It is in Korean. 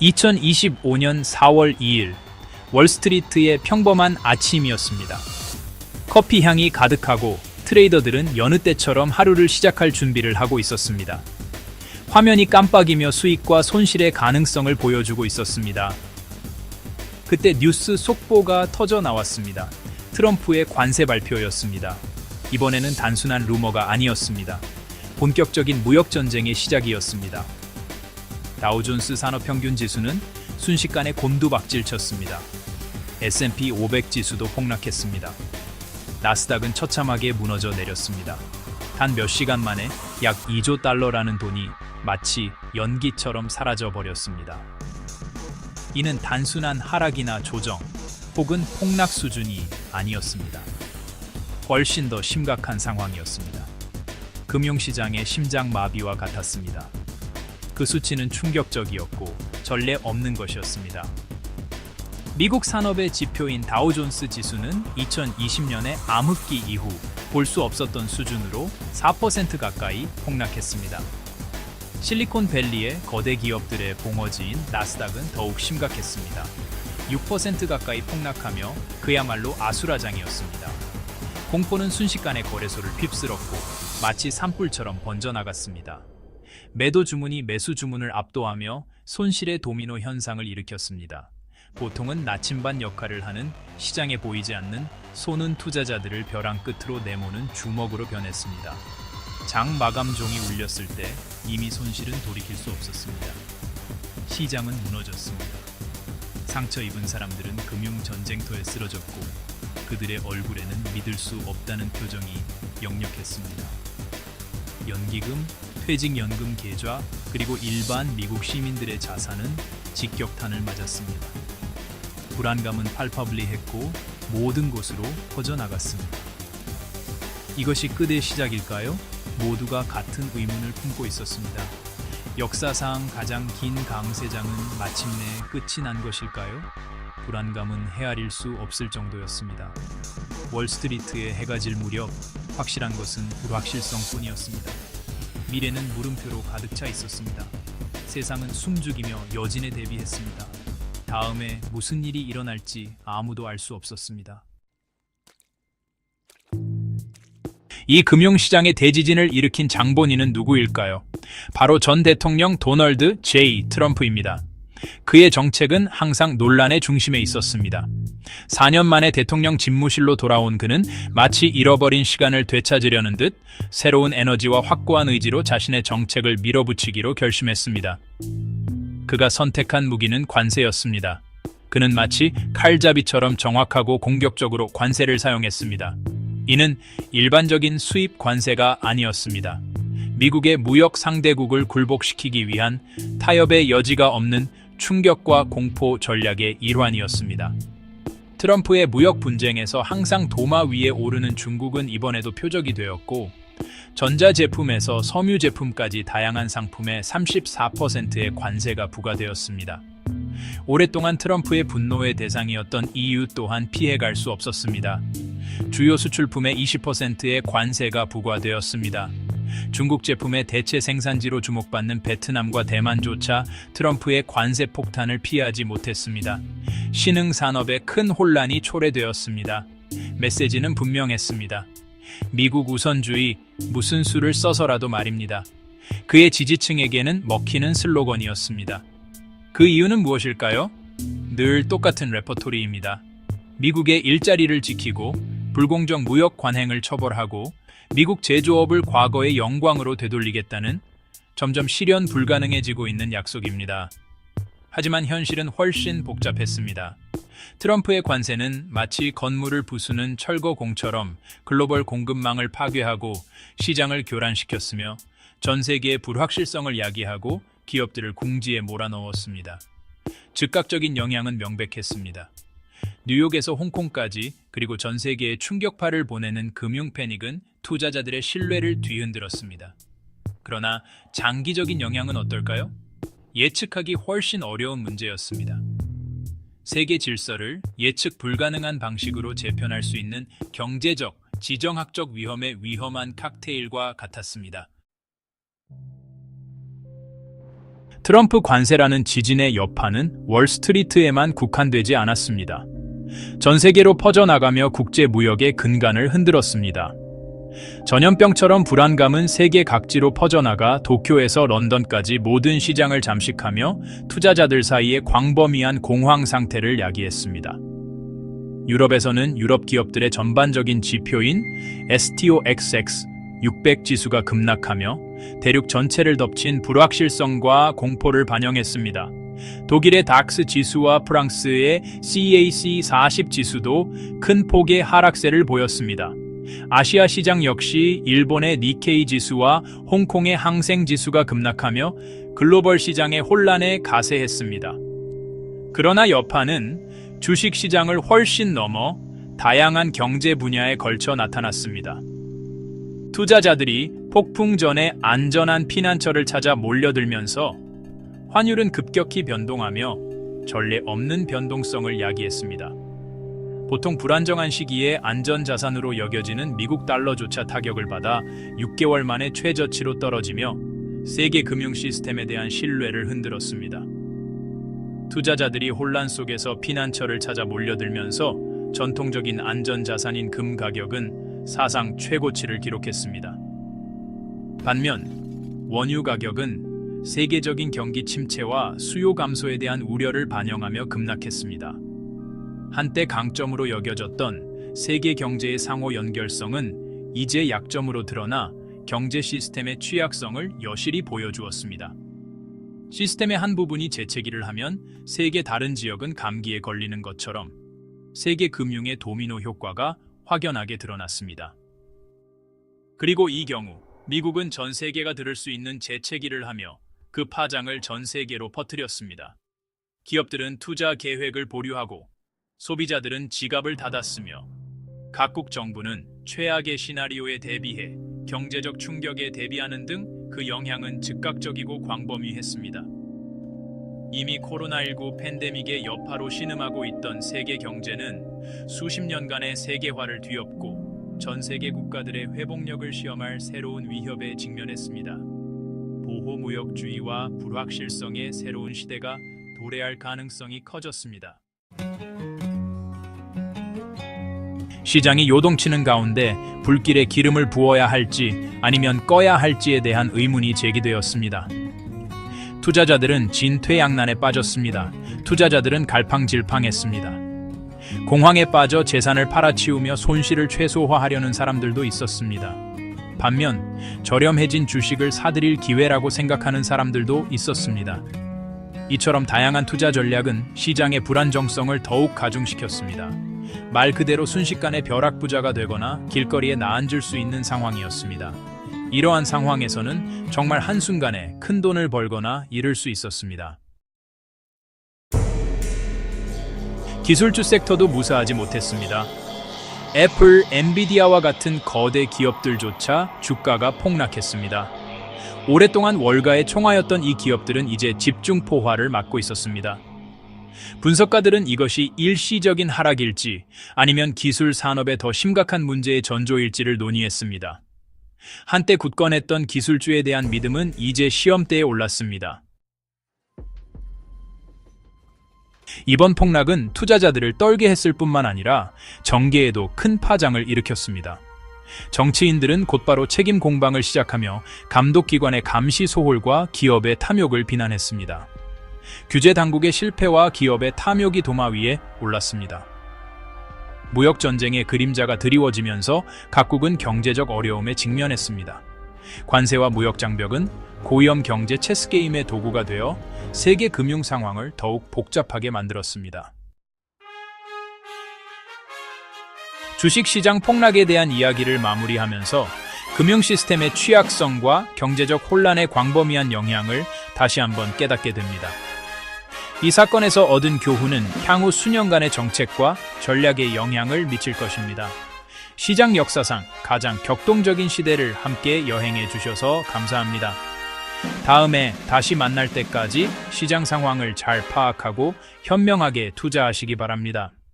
2025년 4월 2일 월스트리트의 평범한 아침이었습니다. 커피 향이 가득하고 트레이더들은 여느 때처럼 하루를 시작할 준비를 하고 있었습니다. 화면이 깜빡이며 수익과 손실의 가능성을 보여주고 있었습니다. 그때 뉴스 속보가 터져 나왔습니다. 트럼프의 관세 발표였습니다. 이번에는 단순한 루머가 아니었습니다. 본격적인 무역 전쟁의 시작이었습니다. 다우존스 산업평균 지수는 순식간에 곤두박질 쳤습니다. S&P 500 지수도 폭락했습니다. 나스닥은 처참하게 무너져 내렸습니다. 단 몇 시간 만에 약 2조 달러라는 돈이 마치 연기처럼 사라져 버렸습니다. 이는 단순한 하락이나 조정 혹은 폭락 수준이 아니었습니다. 훨씬 더 심각한 상황이었습니다. 금융시장의 심장 마비와 같았습니다. 그 수치는 충격적이었고 전례 없는 것이었습니다. 미국 산업의 지표인 다우존스 지수는 2020년의 암흑기 이후 볼 수 없었던 수준으로 4% 가까이 폭락했습니다. 실리콘밸리의 거대 기업들의 봉어지인 나스닥은 더욱 심각했습니다. 6% 가까이 폭락하며 그야말로 아수라장이었습니다. 공포는 순식간에 거래소를 휩쓸었고 마치 산불처럼 번져나갔습니다. 매도 주문이 매수 주문을 압도하며 손실의 도미노 현상을 일으켰습니다. 보통은 나침반 역할을 하는 시장에 보이지 않는 손은 투자자들을 벼랑 끝으로 내모는 주먹으로 변했습니다. 장 마감종이 울렸을 때 이미 손실은 돌이킬 수 없었습니다. 시장은 무너졌습니다. 상처 입은 사람들은 금융 전쟁터에 쓰러졌고 그들의 얼굴에는 믿을 수 없다는 표정이 역력했습니다. 연기금, 퇴직연금 계좌, 그리고 일반 미국 시민들의 자산은 직격탄을 맞았습니다. 불안감은 팔파블리했고 모든 곳으로 퍼져나갔습니다. 이것이 끝의 시작일까요? 모두가 같은 의문을 품고 있었습니다. 역사상 가장 긴 강세장은 마침내 끝이 난 것일까요? 불안감은 헤아릴 수 없을 정도였습니다. 월스트리트에 해가 질 무렵 확실한 것은 불확실성뿐이었습니다. 미래는 물음표로 가득 차 있었습니다. 세상은 숨죽이며 여진에 대비했습니다. 다음에 무슨 일이 일어날지 아무도 알 수 없었습니다. 이 금융시장의 대지진을 일으킨 장본인은 누구일까요? 바로 전 대통령 도널드 J. 트럼프입니다. 그의 정책은 항상 논란의 중심에 있었습니다. 4년 만에 대통령 집무실로 돌아온 그는 마치 잃어버린 시간을 되찾으려는 듯 새로운 에너지와 확고한 의지로 자신의 정책을 밀어붙이기로 결심했습니다. 그가 선택한 무기는 관세였습니다. 그는 마치 칼잡이처럼 정확하고 공격적으로 관세를 사용했습니다. 이는 일반적인 수입 관세가 아니었습니다. 미국의 무역 상대국을 굴복시키기 위한 타협의 여지가 없는 충격과 공포 전략의 일환이었습니다. 트럼프의 무역 분쟁에서 항상 도마 위에 오르는 중국은 이번에도 표적이 되었고, 전자제품에서 섬유 제품까지 다양한 상품에 34%의 관세가 부과되었습니다. 오랫동안 트럼프의 분노의 대상이었던 EU 또한 피해갈 수 없었습니다. 주요 수출품의 20%의 관세가 부과되었습니다. 중국 제품의 대체 생산지로 주목받는 베트남과 대만조차 트럼프의 관세 폭탄을 피하지 못했습니다. 신흥 산업에 큰 혼란이 초래되었습니다. 메시지는 분명했습니다. 미국 우선주의, 무슨 수를 써서라도 말입니다. 그의 지지층에게는 먹히는 슬로건이었습니다. 그 이유는 무엇일까요? 늘 똑같은 레퍼토리입니다. 미국의 일자리를 지키고 불공정 무역 관행을 처벌하고 미국 제조업을 과거의 영광으로 되돌리겠다는 점점 실현 불가능해지고 있는 약속입니다. 하지만 현실은 훨씬 복잡했습니다. 트럼프의 관세는 마치 건물을 부수는 철거공처럼 글로벌 공급망을 파괴하고 시장을 교란시켰으며 전 세계의 불확실성을 야기하고 기업들을 궁지에 몰아넣었습니다. 즉각적인 영향은 명백했습니다. 뉴욕에서 홍콩까지 그리고 전 세계에 충격파를 보내는 금융 패닉은 투자자들의 신뢰를 뒤흔들었습니다. 그러나 장기적인 영향은 어떨까요? 예측하기 훨씬 어려운 문제였습니다. 세계 질서를 예측 불가능한 방식으로 재편할 수 있는 경제적, 지정학적 위험의 위험한 칵테일과 같았습니다. 트럼프 관세라는 지진의 여파는 월스트리트에만 국한되지 않았습니다. 전 세계로 퍼져나가며 국제 무역의 근간을 흔들었습니다. 전염병처럼 불안감은 세계 각지로 퍼져나가 도쿄에서 런던까지 모든 시장을 잠식하며 투자자들 사이에 광범위한 공황 상태를 야기했습니다. 유럽에서는 유럽 기업들의 전반적인 지표인 STOXX 600 지수가 급락하며 대륙 전체를 덮친 불확실성과 공포를 반영했습니다. 독일의 닥스 지수와 프랑스의 CAC 40 지수도 큰 폭의 하락세를 보였습니다. 아시아 시장 역시 일본의 니케이 지수와 홍콩의 항생 지수가 급락하며 글로벌 시장의 혼란에 가세했습니다. 그러나 여파는 주식 시장을 훨씬 넘어 다양한 경제 분야에 걸쳐 나타났습니다. 투자자들이 폭풍 전에 안전한 피난처를 찾아 몰려들면서 환율은 급격히 변동하며 전례 없는 변동성을 야기했습니다. 보통 불안정한 시기에 안전자산으로 여겨지는 미국 달러조차 타격을 받아 6개월 만에 최저치로 떨어지며 세계 금융 시스템에 대한 신뢰를 흔들었습니다. 투자자들이 혼란 속에서 피난처를 찾아 몰려들면서 전통적인 안전자산인 금 가격은 사상 최고치를 기록했습니다. 반면 원유 가격은 세계적인 경기 침체와 수요 감소에 대한 우려를 반영하며 급락했습니다. 한때 강점으로 여겨졌던 세계 경제의 상호 연결성은 이제 약점으로 드러나 경제 시스템의 취약성을 여실히 보여주었습니다. 시스템의 한 부분이 재채기를 하면 세계 다른 지역은 감기에 걸리는 것처럼 세계 금융의 도미노 효과가 확연하게 드러났습니다. 그리고 이 경우 미국은 전 세계가 들을 수 있는 재채기를 하며 그 파장을 전 세계로 퍼뜨렸습니다. 기업들은 투자 계획을 보류하고 소비자들은 지갑을 닫았으며 각국 정부는 최악의 시나리오에 대비해 경제적 충격에 대비하는 등 그 영향은 즉각적이고 광범위했습니다. 이미 코로나19 팬데믹의 여파로 신음하고 있던 세계 경제는 수십 년간의 세계화를 뒤엎고 전 세계 국가들의 회복력을 시험할 새로운 위협에 직면했습니다. 보호무역주의와 불확실성의 새로운 시대가 도래할 가능성이 커졌습니다. 시장이 요동치는 가운데 불길에 기름을 부어야 할지 아니면 꺼야 할지에 대한 의문이 제기되었습니다. 투자자들은 진퇴양난에 빠졌습니다. 투자자들은 갈팡질팡했습니다. 공황에 빠져 재산을 팔아치우며 손실을 최소화하려는 사람들도 있었습니다. 반면 저렴해진 주식을 사들일 기회라고 생각하는 사람들도 있었습니다. 이처럼 다양한 투자 전략은 시장의 불안정성을 더욱 가중시켰습니다. 말 그대로 순식간에 벼락부자가 되거나 길거리에 나앉을 수 있는 상황이었습니다. 이러한 상황에서는 정말 한순간에 큰 돈을 벌거나 잃을 수 있었습니다. 기술주 섹터도 무사하지 못했습니다. 애플, 엔비디아와 같은 거대 기업들조차 주가가 폭락했습니다. 오랫동안 월가의 총하였던 이 기업들은 이제 집중 포화를 맞고 있었습니다. 분석가들은 이것이 일시적인 하락일지 아니면 기술 산업의 더 심각한 문제의 전조일지를 논의했습니다. 한때 굳건했던 기술주에 대한 믿음은 이제 시험대에 올랐습니다. 이번 폭락은 투자자들을 떨게 했을 뿐만 아니라 정계에도 큰 파장을 일으켰습니다. 정치인들은 곧바로 책임 공방을 시작하며 감독기관의 감시 소홀과 기업의 탐욕을 비난했습니다. 규제 당국의 실패와 기업의 탐욕이 도마 위에 올랐습니다. 무역 전쟁의 그림자가 드리워지면서 각국은 경제적 어려움에 직면했습니다. 관세와 무역 장벽은 고위험 경제 체스 게임의 도구가 되어 세계 금융 상황을 더욱 복잡하게 만들었습니다. 주식 시장 폭락에 대한 이야기를 마무리하면서 금융 시스템의 취약성과 경제적 혼란의 광범위한 영향을 다시 한번 깨닫게 됩니다. 이 사건에서 얻은 교훈은 향후 수년간의 정책과 전략에 영향을 미칠 것입니다. 시장 역사상 가장 격동적인 시대를 함께 여행해 주셔서 감사합니다. 다음에 다시 만날 때까지 시장 상황을 잘 파악하고 현명하게 투자하시기 바랍니다.